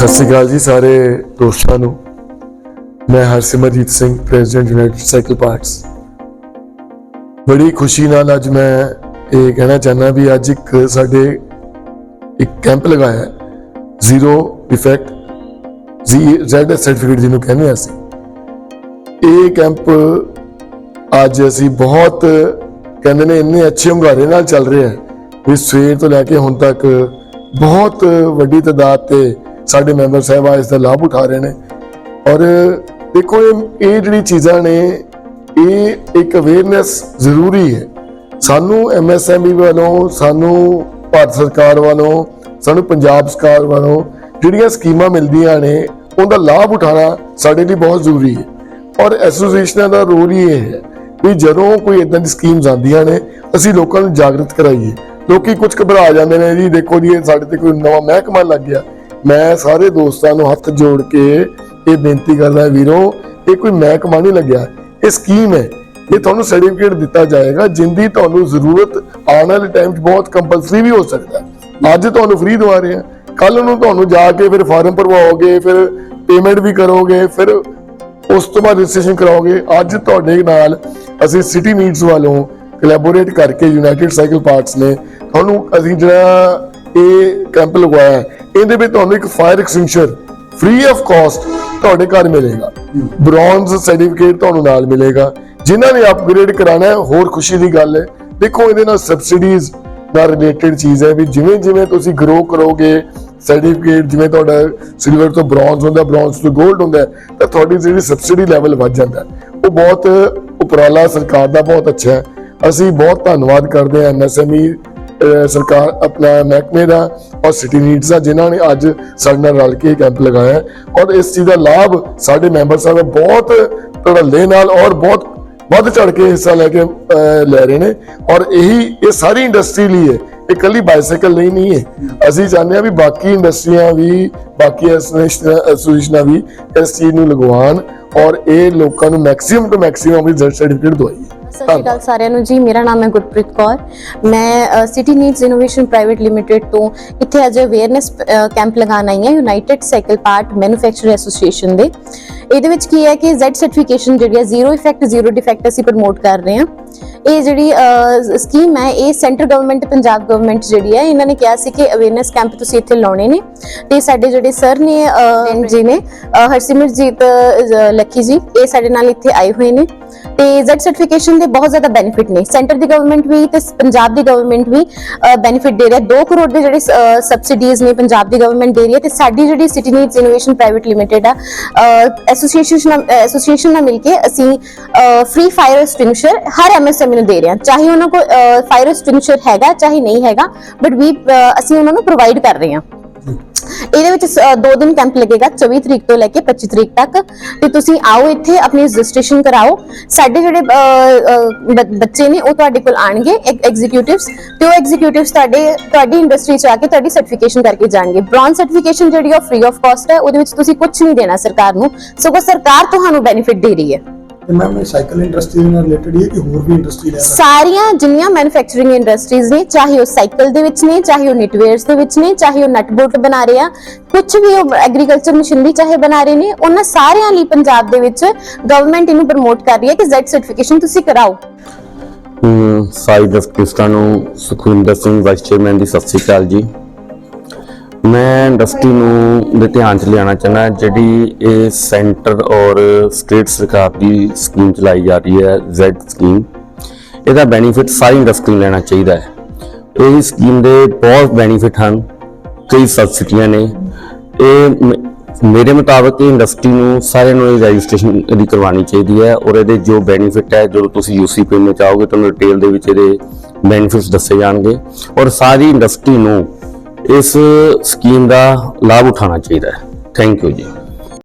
ਸਤਿ ਸ਼੍ਰੀ ਅਕਾਲ ਜੀ ਸਾਰੇ ਦੋਸਤਾਂ ਨੂੰ। ਮੈਂ Harsimarjeet Singh president united cycle parts ਬੜੀ ਖੁਸ਼ੀ ਨਾਲ ਅੱਜ ਮੈਂ ਇਹ ਕਹਿਣਾ ਚਾਹੁੰਦਾ ਵੀ ਅੱਜ ਇੱਕ ਸਾਡੇ ਇੱਕ ਕੈਂਪ ਲਗਾਇਆ ਜ਼ੀਰੋ ਡਿਫੈਕਟ ਜੀ ਜ਼ੈਡ ਸਰਟੀਫਿਕੇਟ ਜਿਹਨੂੰ ਕਹਿੰਦੇ ਹਾਂ ਅਸੀਂ। ਇਹ ਕੈਂਪ ਅੱਜ ਅਸੀਂ ਬਹੁਤ ਕਹਿੰਦੇ ਨੇ ਇੰਨੇ ਅੱਛੇ ਹੁੰਗਾਰੇ ਨਾਲ ਚੱਲ ਰਿਹਾ ਹੈ ਵੀ ਸਵੇਰ ਤੋਂ ਲੈ ਕੇ ਹੁਣ ਤੱਕ ਬਹੁਤ ਵੱਡੀ ਤਾਦਾਦ ਤੇ ਸਾਡੇ ਮੈਂਬਰ ਸਾਹਿਬਾਨ ਇਸ ਦਾ ਲਾਭ ਉਠਾ ਰਹੇ ਨੇ। ਔਰ ਦੇਖੋ, ਇਹ ਇਹ ਜਿਹੜੀ ਚੀਜ਼ਾਂ ਨੇ, ਇਹ ਇੱਕ ਅਵੇਅਰਨੈਸ ਜ਼ਰੂਰੀ ਹੈ। ਸਾਨੂੰ ਐਮਐਸਐਮਈ ਵੱਲੋਂ, ਸਾਨੂੰ ਭਾਰਤ ਸਰਕਾਰ ਵੱਲੋਂ, ਸਾਨੂੰ ਪੰਜਾਬ ਸਰਕਾਰ ਵੱਲੋਂ ਜਿਹੜੀਆਂ ਸਕੀਮਾਂ ਮਿਲਦੀਆਂ ਨੇ, ਉਹਦਾ ਲਾਭ ਉਠਾਉਣਾ ਸਾਡੇ ਲਈ ਬਹੁਤ ਜ਼ਰੂਰੀ ਹੈ। ਔਰ ਐਸੋਸੀਏਸ਼ਨਾਂ ਦਾ ਰੋਲ ਹੀ ਇਹ ਹੈ ਵੀ ਜਦੋਂ ਕੋਈ ਇਦਾਂ ਦੀ ਸਕੀਮਸ ਆਉਂਦੀਆਂ ਨੇ, ਅਸੀਂ ਲੋਕਾਂ ਨੂੰ ਜਾਗਰਤ ਕਰਾਈਏ। ਲੋਕੀ ਕੁਝ ਘਬਰਾ ਜਾਂਦੇ ਨੇ, ਜੀ ਦੇਖੋ ਜੀ, ਇਹ ਸਾਡੇ ਤੇ ਕੋਈ ਨਵਾਂ ਮਹਿਕਮਾ ਲੱਗ ਗਿਆ। ਮੈਂ ਸਾਰੇ ਦੋਸਤਾਂ ਨੂੰ ਹੱਥ ਜੋੜ ਕੇ ਇਹ ਬੇਨਤੀ ਕਰਦਾ ਵੀਰੋ, ਇਹ ਕੋਈ ਮਹਿਕਮਾ ਨਹੀਂ ਲੱਗਿਆ। ਇਹ ਸਕੀਮ ਹੈ। ਇਹ ਤੁਹਾਨੂੰ ਸਰਟੀਫਿਕੇਟ ਦਿੱਤਾ ਜਾਏਗਾ, ਜਿੰਦੀ ਤੁਹਾਨੂੰ ਜ਼ਰੂਰਤ ਆਉਣ ਵਾਲੇ ਟਾਈਮ 'ਚ ਬਹੁਤ ਕੰਪਲਸਰੀ ਵੀ ਹੋ ਸਕਦਾ ਅੱਜ ਤੁਹਾਨੂੰ ਫ੍ਰੀ ਦਵਾ ਰਹੇ ਹਾਂ। ਕੱਲ ਨੂੰ ਤੁਹਾਨੂੰ ਜਾ ਕੇ ਫਿਰ ਫਾਰਮ ਭਰਵਾਓਗੇ, ਫਿਰ ਪੇਮੈਂਟ ਵੀ ਕਰੋਗੇ, ਫਿਰ ਉਸ ਤੋਂ ਬਾਅਦ ਰਜਿਸਟ੍ਰੇਸ਼ਨ ਕਰਾਓਗੇ। ਅੱਜ ਤੁਹਾਡੇ ਨਾਲ ਅਸੀਂ ਸਿਟੀ ਨੀਡਸ ਵੱਲੋਂ ਕੋਲੈਬੋਰੇਟ ਕਰਕੇ ਯੂਨਾਈਟਿਡ ਸਾਈਕਲ ਪਾਰਟਸ ਨੇ। ਤੁਹਾਨੂੰ ਅਸੀਂ ਜਿਹੜਾ ਇਹ ਕੈਂਪ ਲਗਵਾਇਆ ਹੈ, ਇਹਦੇ ਵਿੱਚ ਤੁਹਾਨੂੰ ਇੱਕ fire extinguisher free of cost ਤੁਹਾਡੇ ਘਰ ਮਿਲੇਗਾ। ਬ੍ਰੌਂਜ਼ ਸਰਟੀਫਿਕੇਟ ਤੁਹਾਨੂੰ ਨਾਲ ਮਿਲੇਗਾ। ਜਿਨ੍ਹਾਂ ਨੇ ਅਪਗ੍ਰੇਡ ਕਰਾਣਾ ਹੈ ਹੋਰ ਖੁਸ਼ੀ ਦੀ ਗੱਲ ਹੈ। ਦੇਖੋ ਇਹਦੇ ਨਾਲ ਸਬਸਿਡੀਜ਼ ਨਾਲ ਰਿਲੇਟਡ ਚੀਜ਼ ਹੈ ਵੀ ਜਿਵੇਂ ਜਿਵੇਂ ਤੁਸੀਂ ਗਰੋ ਕਰੋਗੇ ਸਰਟੀਫਿਕੇਟ ਜਿਵੇਂ ਤੁਹਾਡਾ ਸਿਲਵਰ ਤੋਂ ਬ੍ਰੌਂਜ਼ ਹੁੰਦਾ ਬ੍ਰੌਂਜ਼ ਤੋਂ 골ਡ ਹੁੰਦਾ ਤਾਂ ਤੁਹਾਡੀ ਜਿਹੜੀ ਸਬਸਿਡੀ ਲੈਵਲ ਵੱਧ ਜਾਂਦਾ ਉਹ ਬਹੁਤ ਉਪਰਾਲਾ ਸਰਕਾਰ ਦਾ ਬਹੁਤ ਅੱਛਾ ਹੈ। ਅਸੀਂ ਬਹੁਤ ਧੰਨਵਾਦ ਕਰਦੇ ਹਾਂ ਐਮਐਸਐਮਈ ਸਰਕਾਰ ਆਪਣਾ ਮਹਿਕਮੇ ਦਾ ਔਰ ਸਿਟੀ ਨੀਡਸ ਦਾ, ਜਿਨ੍ਹਾਂ ਨੇ ਅੱਜ ਸਾਡੇ ਨਾਲ ਰਲ ਕੇ ਇਹ ਕੈਂਪ ਲਗਾਇਆ ਔਰ ਇਸ ਚੀਜ਼ ਦਾ ਲਾਭ ਸਾਡੇ ਮੈਂਬਰ ਸਾਹਿਬ ਬਹੁਤ ਧੜੱਲੇ ਨਾਲ ਔਰ ਬਹੁਤ ਵੱਧ ਚੜ ਕੇ ਹਿੱਸਾ ਲੈ ਕੇ ਲੈ ਰਹੇ ਨੇ। ਔਰ ਇਹੀ, ਇਹ ਸਾਰੀ ਇੰਡਸਟਰੀ ਲਈ ਹੈ। ਇਹ ਕੱਲੀ ਬਾਈਸਾਈਕਲ ਲਈ ਨਹੀਂ ਹੈ। ਅਸੀਂ ਚਾਹੁੰਦੇ ਹਾਂ ਵੀ ਬਾਕੀ ਇੰਡਸਟਰੀਆਂ ਵੀ, ਬਾਕੀ ਐਸੋਸੀਏਸ਼ਨਾਂ ਵੀ ਇਸ ਚੀਜ਼ ਨੂੰ ਲਗਵਾਉਣ ਔਰ ਇਹ ਲੋਕਾਂ ਨੂੰ ਮੈਕਸਿਮਮ ਤੋਂ ਮੈਕਸਿਮਮ ਵੀ ਸਰਟੀਫਿਕੇਟ ਦਵਾਈਏ। ਸਤਿ ਸ਼੍ਰੀ ਅਕਾਲ ਸਾਰਿਆਂ ਨੂੰ। ਜੀ, ਮੇਰਾ ਨਾਮ ਹੈ ਗੁਰਪ੍ਰੀਤ ਕੌਰ। ਮੈਂ city needs innovation private limited ਤੋਂ ਇੱਥੇ ਅੱਜ ਅਵੇਅਰਨੈਸ ਕੈਂਪ ਲਗਾਉਣ ਆਈ ਹਾਂ united cycle part manufacturer association ਦੇ। ਇਹਦੇ ਵਿੱਚ ਕੀ ਹੈ ਕਿ Z ਸਰਟੀਫਿਕੇਸ਼ਨ ਜਿਹੜੀ ਹੈ ਜ਼ੀਰੋ ਇਫੈਕਟ ਜ਼ੀਰੋ ਡਿਫੈਕਟ ਅਸੀਂ ਪ੍ਰਮੋਟ ਕਰ ਰਹੇ ਹਾਂ। ਇਹ ਜਿਹੜੀ ਸਕੀਮ ਹੈ, ਇਹ ਸੈਂਟਰ ਗਵਰਨਮੈਂਟ ਪੰਜਾਬ ਗਵਰਨਮੈਂਟ ਜਿਹੜੀ ਹੈ, ਇਹਨਾਂ ਨੇ ਕਿਹਾ ਸੀ ਕਿ ਅਵੇਅਰਨੈਸ ਕੈਂਪ ਤੁਸੀਂ ਇੱਥੇ ਲਾਉਣੇ ਨੇ। ਤੇ ਸਾਡੇ ਜਿਹੜੇ ਸਰ ਨੇ ਜੀ ਨੇ ਹਰਸਿਮਰਜੀਤ ਲੱਖੀ ਜੀ, ਇਹ ਸਾਡੇ ਨਾਲ ਇੱਥੇ ਆਏ ਹੋਏ ਨੇ। ਤੇ Z ਸਰਟੀਫਿਕੇਸ਼ਨ ਦੇ ਬਹੁਤ ਜ਼ਿਆਦਾ ਬੈਨੀਫਿਟ ਨੇ। ਸੈਂਟਰ ਦੀ ਗਵਰਨਮੈਂਟ ਵੀ ਤੇ ਪੰਜਾਬ ਦੀ ਗਵਰਨਮੈਂਟ ਵੀ ਬੈਨੀਫਿਟ ਦੇ ਰਹੀ। ਹੈ 2 ਕਰੋੜ ਦੇ ਜਿਹੜੇ ਸਬਸਿਡੀਜ਼ ਨੇ ਪੰਜਾਬ ਦੀ ਗਵਰਨਮੈਂਟ ਦੇ ਰਹੀ ਹੈ ਤੇ ਸਾਡੀ ਜਿਹੜੀ city needs innovation private limited ਆ ਐਸੋਸੀਏਸ਼ਨ ਐਸੋਸੀਏਸ਼ਨ ਨਾਲ ਮਿਲ ਕੇ ਅਸੀਂ ਫ੍ਰੀ ਫਾਇਰ ਐਕਸਟਿੰਗੁਇਸ਼ਰ ਹਰ ਐਮਐਸਐਮਈ ਨੂੰ ਦੇ ਰਹੇ ਹਾਂ। ਚਾਹੇ ਉਹਨਾਂ ਕੋਲ ਫਾਇਰ ਐਕਸਟਿੰਗੁਇਸ਼ਰ ਹੈਗਾ, ਚਾਹੇ ਨਹੀਂ ਹੈਗਾ ਬਟ ਵੀ ਅਸੀਂ ਉਹਨਾਂ ਨੂੰ ਪ੍ਰੋਵਾਈਡ ਕਰ ਰਹੇ ਹਾਂ। ਇਹਦੇ ਵਿੱਚ ਦੋ ਦਿਨ ਕੈਂਪ ਲੱਗੇਗਾ 24 ਤਰੀਕ ਤੋਂ ਲੈ ਕੇ 25 ਤਰੀਕ ਤੱਕ। ਤੇ ਤੁਸੀਂ ਆਓ ਇੱਥੇ, ਆਪਣੀ ਰਜਿਸਟ੍ਰੇਸ਼ਨ ਕਰਾਓ। ਸਾਡੇ ਜਿਹੜੇ ਬੱਚੇ ਨੇ, ਉਹ ਤੁਹਾਡੇ ਕੋਲ ਆਣਗੇ ਐਗਜ਼ੀਕਿਊਟਿਵਸ ਤੇ ਉਹ ਐਗਜ਼ੀਕਿਊਟਿਵਸ ਤੁਹਾਡੇ, ਤੁਹਾਡੀ ਇੰਡਸਟਰੀ ਚ ਆ ਕੇ ਤੁਹਾਡੀ ਸਰਟੀਫਿਕੇਸ਼ਨ ਕਰਕੇ ਜਾਣਗੇ। ਬ੍ਰੌਂਜ਼ ਸਰਟੀਫਿਕੇਸ਼ਨ ਜਿਹੜੀ ਉਹ ਫ੍ਰੀ ਆਫ ਕਾਸਟ ਹੈ। ਉਹਦੇ ਵਿੱਚ ਤੁਸੀਂ ਕੁਝ ਨਹੀਂ ਦੇਣਾ ਸਰਕਾਰ ਨੂੰ। ਸਗੋਂ ਸਰਕਾਰ ਤੁਹਾਨੂੰ ਬੈਨੀਫਿਟ ਦੇ ਰਹੀ ਹੈ। ਤੇ ਮੈਮ ਇਹ ਸਾਈਕਲ ਇੰਡਸਟਰੀ ਨਾਲ ਰਿਲੇਟਡ ਹੀ ਹੈ ਕਿ ਹੋਰ ਵੀ ਇੰਡਸਟਰੀ ਲੈ ਸਕਦੀ ਸਾਰੀਆਂ ਜਿੰਨੀਆਂ ਮੈਨੂਫੈਕਚਰਿੰਗ ਇੰਡਸਟਰੀਜ਼ ਨੇ ਚਾਹੇ ਉਹ ਸਾਈਕਲ ਦੇ ਵਿੱਚ ਨੇ ਚਾਹੇ ਉਹ ਨਿਟਵੇਅਰਸ ਦੇ ਵਿੱਚ ਨੇ ਚਾਹੇ ਉਹ ਨਟ ਬੋਲਟ ਬਣਾ ਰਹੇ ਆ ਕੁਝ ਵੀ ਉਹ ਐਗਰੀਕਲਚਰ ਮਸ਼ੀਨਰੀ ਚਾਹੇ ਬਣਾ ਰਹੇ ਨੇ ਉਹਨਾਂ ਸਾਰਿਆਂ ਲਈ ਪੰਜਾਬ ਦੇ ਵਿੱਚ ਗਵਰਨਮੈਂਟ ਇਹਨੂੰ ਪ੍ਰਮੋਟ ਕਰ ਰਹੀ ਹੈ ਕਿ Z ਸਰਟੀਫਿਕੇਸ਼ਨ ਤੁਸੀਂ ਕਰਾਓ। ਹਮ, ਸਾਈ ਦਸਤਿਸਤਾਂ ਨੂੰ ਸੁਖਵਿੰਦਰ ਸਿੰਘ ਵਾਈਸ ਚੇਅਰਮੈਨ ਦੀ ਸਤਿ ਸ੍ਰੀ ਅਕਾਲ ਜੀ। ਮੈਂ ਇੰਡਸਟਰੀ ਨੂੰ ਦੇ ਧਿਆਨ ਚ ਲਿਆਉਣਾ ਚਾਹੁੰਦਾ ਜਿਹੜੀ ਇਹ ਸੈਂਟਰ ਔਰ ਸਟੇਟ ਸਰਕਾਰ ਦੀ ਸਕੀਮ ਚਲਾਈ ਜਾ ਰਹੀ ਹੈ ਜ਼ੈਡ ਸਕੀਮ ਇਹਦਾ ਬੈਨੀਫਿਟ ਸਾਰੀ ਇੰਡਸਟਰੀ ਨੂੰ ਲੈਣਾ ਚਾਹੀਦਾ ਹੈ। ਇਹ ਸਕੀਮ ਦੇ ਬਹੁਤ ਬੈਨੀਫਿਟ ਹਨ, ਕਈ ਸਬਸਿਡੀਆਂ ਨੇ। ਇਹ ਮ- ਮੇਰੇ ਮੁਤਾਬਕ ਇਹ ਇੰਡਸਟਰੀ ਨੂੰ ਸਾਰਿਆਂ ਨੂੰ ਇਹ ਰਜਿਸਟ੍ਰੇਸ਼ਨ ਦੀ ਕਰਵਾਉਣੀ ਚਾਹੀਦੀ ਹੈ ਔਰ ਇਹਦੇ ਜੋ ਬੈਨੀਫਿਟ ਹੈ, ਜਦੋਂ ਤੁਸੀਂ ਯੂਸੀ ਪਿੰਨ ਚ ਆਓਗੇ, ਤੁਹਾਨੂੰ ਡਿਟੇਲ ਦੇ ਵਿੱਚ ਇਹਦੇ ਬੈਨੀਫਿਟਸ ਦੱਸੇ ਜਾਣਗੇ। ਔਰ ਸਾਰੀ ਇੰਡਸਟਰੀ ਨੂੰ ਇਸ ਸਕੀਮ ਦਾ ਲਾਭ ਉਠਾਉਣਾ ਚਾਹੀਦਾ ਹੈ। ਥੈਂਕ ਯੂ ਜੀ।